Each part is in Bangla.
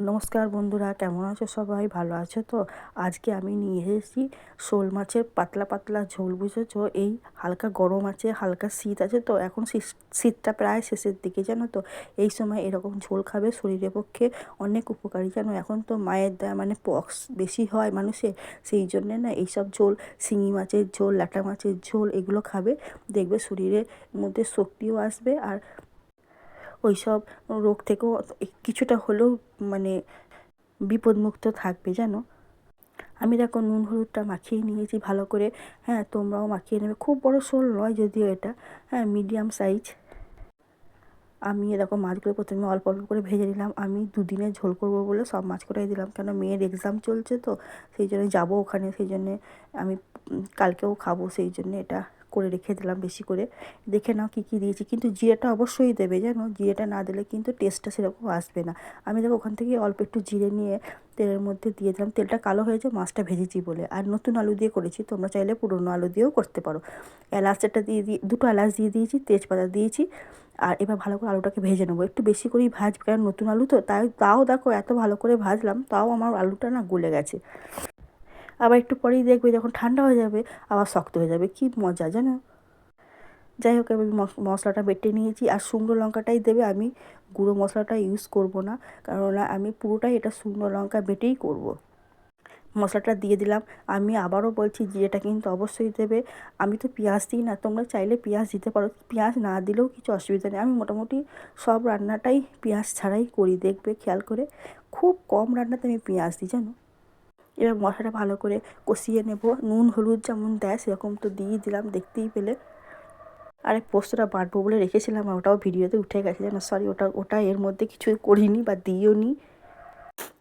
নমস্কার বন্ধুরা, কেমন আছো সবাই? ভালো আছো তো? আজকে আমি নিয়ে এসেছি শোল মাছের পাতলা পাতলা ঝোল, বুঝেছ? এই হালকা গরম আছে, হালকা শীত আছে তো, এখন শীত- শীতটা প্রায় শেষের দিকে, জানো তো? এই সময় এরকম ঝোল খাবে শরীরের পক্ষে অনেক উপকারী, জানো? এখন তো মায়ের দেয়া মানে পক্স বেশি হয় মানুষের, সেই জন্যে না এইসব ঝোল, শিঙি মাছের ঝোল, ল্যাটা মাছের ঝোল, এগুলো খাবে, দেখবে শরীরের মধ্যে শক্তিও আসবে আর ওই সব রোগ থেকেও কিছুটা হলেও মানে বিপদমুক্ত থাকবে, জানো? আমি দেখো নুন হলুদটা মাখিয়ে নিয়েছি ভালো করে। হ্যাঁ তোমরাও মাখিয়ে নেবে। খুব বড় শোল নয় যদিও এটা। হ্যাঁ মিডিয়াম সাইজ আমি এরকম মাছগুলো প্রথমে অল্প অল্প করে ভেজে নিলাম। আমি দুদিনে ঝোল করব বলে সব মাছ কটাই দিলাম। কেন, মেয়ের এক্সাম চলছে তো, সেই জন্য যাব ওখানে। সেই জন্যে আমি, কালকেও খাব, সেই জন্যে এটা। করে রেখে দিলাম বেশি করে। দেখে নাও কী কী দিয়েছি। কিন্তু জিরেটা অবশ্যই দেবে জানো? জিরেটা না দিলে কিন্তু টেস্টটা সেরকম আসবে না। আমি দেখো ওখান থেকে অল্প একটু জিরে নিয়ে তেলের মধ্যে দিয়ে দিলাম। তেলটা কালো হয়েছে মাছটা ভেজেছি বলে। আর নতুন আলু দিয়ে করেছি, তোমরা চাইলে পুরনো আলু দিয়েও করতে পারো। এলাচটা দিয়ে দিয়ে, দুটো এলাচ দিয়ে দিয়েছি, তেজপাতা দিয়েছি। আর এবার ভালো করে আলুটাকে ভেজে নেব। একটু বেশি করেই ভাজ কারণ নতুন আলু তো। তাই, তাও দেখো এত ভালো করে ভাজলাম, তাও আমার আলুটা না গলে গেছে। আবার একটু পরেই দেখবে যখন ঠান্ডা হয়ে যাবে, আবার শক্ত হয়ে যাবে। কি মজা, জানো? যাই হোক, আমি মশলাটা বেটে নিয়েছি আর শুকনো লঙ্কাটাই দেবে। আমি গুঁড়ো মশলাটা ইউজ করব না কেননা আমি পুরোটাই এটা শুকনো লঙ্কা বেটেই করব। মশলাটা দিয়ে দিলাম। আমি আবারও বলছি, জিরেটা কিন্তু অবশ্যই দেবে। আমি তো পেঁয়াজ দিই না, তোমরা চাইলে পেঁয়াজ দিতে পারো। পেঁয়াজ না দিলেও কিছু অসুবিধা নেই। আমি মোটামুটি সব রান্নাটাই পেঁয়াজ ছাড়াই করি, দেখবে, খেয়াল করে। খুব কম রান্নাতে আমি পেঁয়াজ দিই, জানো? এবার মশলাটা ভালো করে কষিয়ে নেব। নুন, হলুদ যেমন দেয়, সেরকম তো দিয়ে দিলাম, দেখতেই পেলে। আরে পোস্তটা বাটবো বলে রেখেছিলাম আর ওটাও ভিডিওতে উঠে গেছে যেন সরি ওটা ওটা এর মধ্যে কিছু করিনি বা দিইও নি।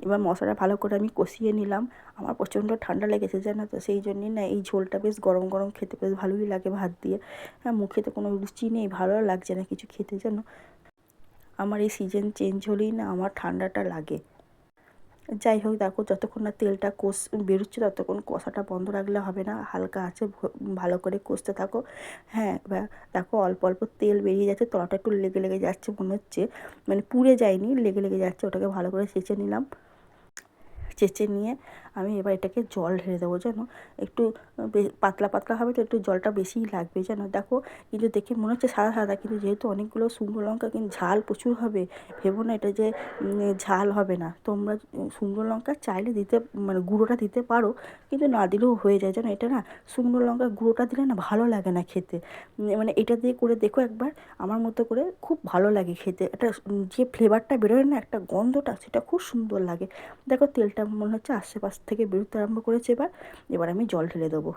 এবার মশলাটা ভালো করে আমি কষিয়ে নিলাম। আমার প্রচণ্ড ঠান্ডা লেগেছে, জানো তো? সেই জন্যই না এই ঝোলটা বেশ গরম গরম খেতে বেশ ভালোই লাগে ভাত দিয়ে। হ্যাঁ মুখে তো কোনো রুচি নেই, ভালো লাগছে না কিছু খেতে, জানো? আমার এই সিজন চেঞ্জ হলেই না আমার ঠান্ডাটা লাগে। যাই হোক দেখো, যতক্ষণ না তেলটা কষ, বেরোচ্ছে ততক্ষণ কষাটা বন্ধ রাখলে হবে না। হালকা আছে ভালো করে কষতে থাকো। হ্যাঁ দেখো অল্প অল্প তেল বেরিয়ে যাচ্ছে, তলাটা একটু লেগে লেগে যাচ্ছে মনে হচ্ছে। মানে পুড়ে যায়নি, লেগে লেগে যাচ্ছে, ওটাকে ভালো করে সেচে নিলাম। চেঁচে নিয়ে আমি এবার এটাকে জল ঢেলে দেবো যেন একটু পাতলা পাতলা হবে তো একটু জলটা বেশিই লাগবে যেন। দেখো কিন্তু দেখে মনে হচ্ছে সাদা সাদা কিন্তু যেহেতু অনেকগুলো শুকনো লঙ্কা কিন্তু ঝাল প্রচুর হবে। ভেবো না এটা যে ঝাল হবে না। তোমরা শুকনো লঙ্কা চাইলে দিতে মানে গুঁড়োটা দিতে পারো কিন্তু না দিলেও হয়ে যায় যেন। এটা না শুকনো লঙ্কা গুঁড়োটা দিলে না ভালো লাগে না খেতে। মানে এটা দিয়ে করে দেখো একবার আমার মতো করে খুব ভালো লাগে খেতে। উম, যে ফ্লেভারটা বেরোয় না একটা গন্ধটা সেটা খুব সুন্দর লাগে। দেখো তেলটা মনে হচ্ছে আশেপাশ থেকে বেরোতে আরম্ভ করেছে এবার। এবার আমি জল ঢেলে দেবো।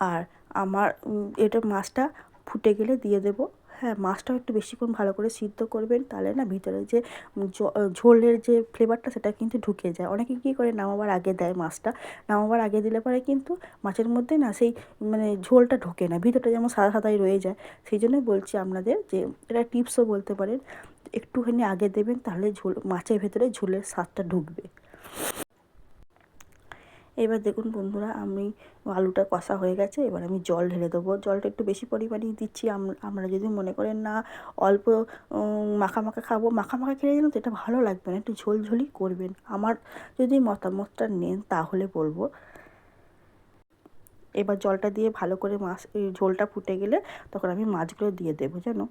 আর আমার এটা মাছটা ফুটে গেলে দিয়ে দেবো। হ্যাঁ মাছটাও একটু বেশিক্ষণ ভালো করে সিদ্ধ করবেন, তাহলে না ভিতরে যে ঝোলের যে ফ্লেভারটা সেটা কিন্তু ঢুকে যায়। অনেকে কী করে, নামাবার আগে দেয় মাছটা, নামাবার আগে দিলে পরে কিন্তু মাছের মধ্যে না সেই মানে ঝোলটা ঢোকে না, ভিতরটা যেমন সাদা সাদাই রয়ে যায়। সেই জন্যই বলছি আপনাদের যে এটা টিপসও বলতে পারেন, একটুখানি আগে দেবেন, তাহলে ঝোল, মাছের ভেতরে ঝোলের স্বাদটা ঢুকবে। এবার দেখুন বন্ধুরা, আমি আলুটা কষা হয়ে গেছে, এবার আমি জল ঢেলে দেবো। জলটা একটু বেশি পরিমাণেই দিচ্ছি। আম- আপনারা যদি মনে করেন না অল্প মাখা মাখা খাব মাখা মাখা খেলে যেন তো এটা ভালো লাগবে না, একটু ঝোল ঝোলই করবেন। আমার যদি মতামতটা নেন তাহলে বলব। এবার জলটা দিয়ে ভালো করে মাছ ঝোলটা ফুটে গেলে তখন আমি মাছগুলো দিয়ে দেবো, জানো?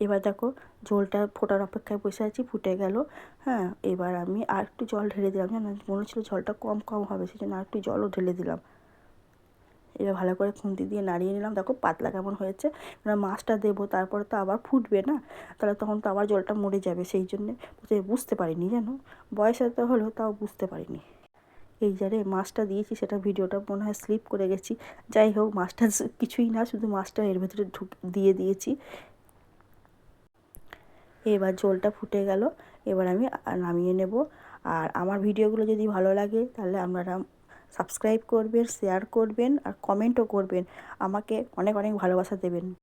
এবার দেখো ঝোলটা ফোটার অপেক্ষায় বসে আছি, ফুটে গেল। হ্যাঁ এবার আমি আর একটু জল ঢেলে দিলাম। জানো, মনে হচ্ছিল জলটা কম কম হবে সেই জন্য আর একটু জলও ঢেলে দিলাম। এবার ভালো করে খুন্তি দিয়ে নাড়িয়ে নিলাম। দেখো পাতলা কেমন হয়েছে। এবার মাছটা দেবো, তারপরে তো আবার ফুটবে না? তাহলে তখন তো আবার জলটা মরে যাবে, সেই জন্যে বুঝতে- পারিনি, জানো? বয়স এত হলো, তাও বুঝতে পারিনি। এই যারে মাছটা দিয়েছি, সেটা ভিডিওটা মনে হয় স্লিপ করে গেছি। যাই হোক, মাছটা কিছুই না, শুধু মাছটা এর ভেতরে ঢুক, দিয়ে দিয়েছি। এবার ঝোলটা ফুটে গেল, এবার আমি নামিয়ে নেব। আর আমার ভিডিওগুলো যদি ভালো লাগে তাহলে আপনারা সাবস্ক্রাইব করবেন, শেয়ার করবেন আর কমেন্টও করবেন। আমাকে অনেক অনেক ভালোবাসা দেবেন।